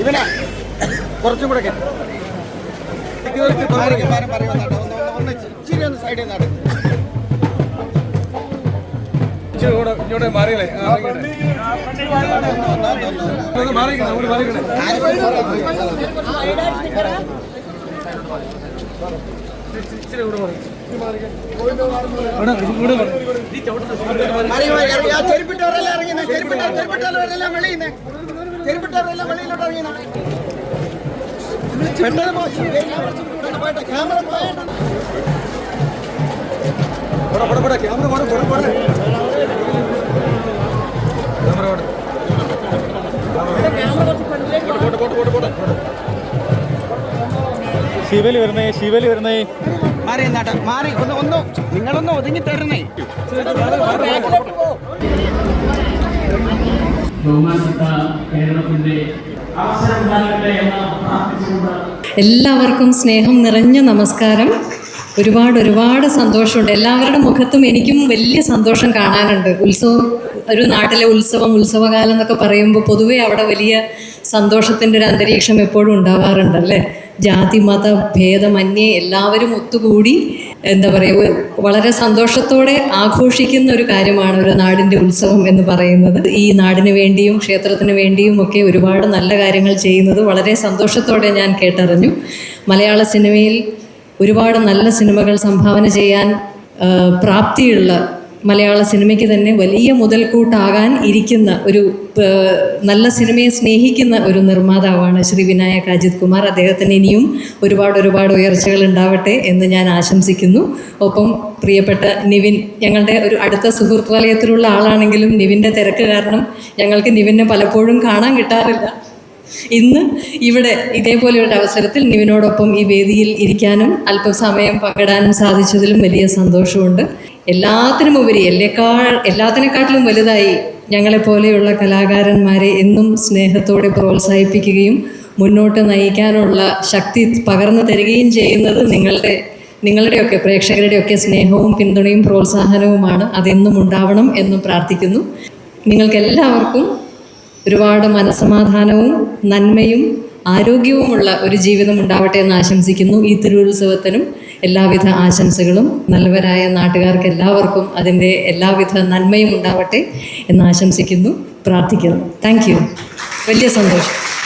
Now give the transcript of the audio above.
ഇവനെ കുറച്ചും കൂടെ ഇച്ചിരി ഒന്ന് സൈഡിൽ നിന്നാട്ടെ. ഇച്ചിരി കൂടെ ഇങ്ങോട്ട് മാറിയില്ലേ മാറിക്കണേ അങ്ങോട്ട് മാറിക്കണേ ഇച്ചിരി കൂടെ മാറി ചെരുപ്പിട്ടവരെല്ലാം. ചെരുപ്പിട്ട- ചെരുപ്പിട്ടവരെല്ലാം വെളിയുന്നേ. ചെരുപ്പിട്ടവരെല്ലാം വെളിയിലോട്ട് ഇറങ്ങുന്നേ. പെട്ടെന്ന് പോ. പോട്ടെ. ക്യാമറ പോയേട്ടാ. ക്യാമറ പോടാ, പോടാ, പോടാ. ശിവലി വരുന്നേ ശിവലി വരുന്നേ. മാറി നിന്നാട്ടെ. മാറി ഒന്ന് ഒന്ന് നിങ്ങളൊന്ന് ഒതുങ്ങി തരണേ. എല്ലാവർക്കും സ്നേഹം നിറഞ്ഞ നമസ്കാരം. ഒരുപാട് ഒരുപാട് സന്തോഷമുണ്ട്. എല്ലാവരുടെ മുഖത്തും എനിക്കും വലിയ സന്തോഷം കാണാനുണ്ട്. ഉത്സവം ഒരു നാട്ടിലെ ഉത്സവം ഉത്സവകാലം എന്നൊക്കെ പറയുമ്പോൾ പൊതുവേ അവിടെ വലിയ സന്തോഷത്തിന്റെ ഒരു അന്തരീക്ഷം എപ്പോഴും ഉണ്ടാവാറുണ്ടല്ലേ? ജാതി മത ഭേദമന്യേ എല്ലാവരും ഒത്തുകൂടി എന്താ പറയുക വളരെ സന്തോഷത്തോടെ ആഘോഷിക്കുന്ന ഒരു കാര്യമാണ് ഒരു നാടിന്റെ ഉത്സവം എന്ന് പറയുന്നത്. ഈ നാടിന് വേണ്ടിയും ക്ഷേത്രത്തിന് വേണ്ടിയും ഒക്കെ ഒരുപാട് നല്ല കാര്യങ്ങൾ ചെയ്യുന്നത് വളരെ സന്തോഷത്തോടെ ഞാൻ കേട്ടറിഞ്ഞു. മലയാള സിനിമയിൽ ഒരുപാട് നല്ല സിനിമകൾ സംഭാവന ചെയ്യാൻ പ്രാപ്തിയുള്ള മലയാള സിനിമയ്ക്ക് തന്നെ വലിയ മുതൽക്കൂട്ടാകാൻ ഇരിക്കുന്ന ഒരു നല്ല സിനിമയെ സ്നേഹിക്കുന്ന ഒരു നിർമ്മാതാവാണ് ശ്രീ വിനായക് അജിത് കുമാർ. അദ്ദേഹത്തിന് ഇനിയും ഒരുപാട് ഒരുപാട് ഉയർച്ചകൾ ഉണ്ടാവട്ടെ എന്ന് ഞാൻ ആശംസിക്കുന്നു. ഒപ്പം പ്രിയപ്പെട്ട നിവിൻ ഞങ്ങളുടെ ഒരു അടുത്ത സുഹൃത്ത് വലയത്തിലുള്ള ആളാണെങ്കിലും നിവിന്റെ തിരക്ക് കാരണം ഞങ്ങൾക്ക് നിവിനെ പലപ്പോഴും കാണാൻ കിട്ടാറില്ല. ഇന്ന് ഇവിടെ ഇതേപോലെ ഒരു അവസരത്തിൽ നിവിനോടൊപ്പം ഈ വേദിയിൽ ഇരിക്കാനും അല്പം സമയം പങ്കിടാനും സാധിച്ചതിലും വലിയ സന്തോഷമുണ്ട്. എല്ലാത്തിനും ഉപരി എല്ലേക്കാൾ എല്ലാത്തിനെക്കാട്ടിലും വലുതായി ഞങ്ങളെപ്പോലെയുള്ള കലാകാരന്മാരെ എന്നും സ്നേഹത്തോടെ പ്രോത്സാഹിപ്പിക്കുകയും മുന്നോട്ട് നയിക്കാനുള്ള ശക്തി പകർന്നു തരികയും ചെയ്യുന്നത് നിങ്ങളുടെ നിങ്ങളുടെയൊക്കെ പ്രേക്ഷകരുടെയൊക്കെ സ്നേഹവും പിന്തുണയും പ്രോത്സാഹനവുമാണ്. അതെന്നും ഉണ്ടാവണം എന്നും പ്രാർത്ഥിക്കുന്നു. നിങ്ങൾക്കെല്ലാവർക്കും ഒരുപാട് മനസമാധാനവും നന്മയും ആരോഗ്യവുമുള്ള ഒരു ജീവിതം ഉണ്ടാവട്ടെ എന്ന് ആശംസിക്കുന്നു. ഈ തിരുവുത്സവത്തിനും എല്ലാവിധ ആശംസകളും നല്ലവരായ നാട്ടുകാർക്ക് എല്ലാവർക്കും അതിന്റെ എല്ലാവിധ നന്മയും ഉണ്ടാവട്ടെ എന്ന് ആശംസിക്കുന്നു. പ്രാർത്ഥിക്കുന്നു. താങ്ക് വലിയ സന്തോഷം.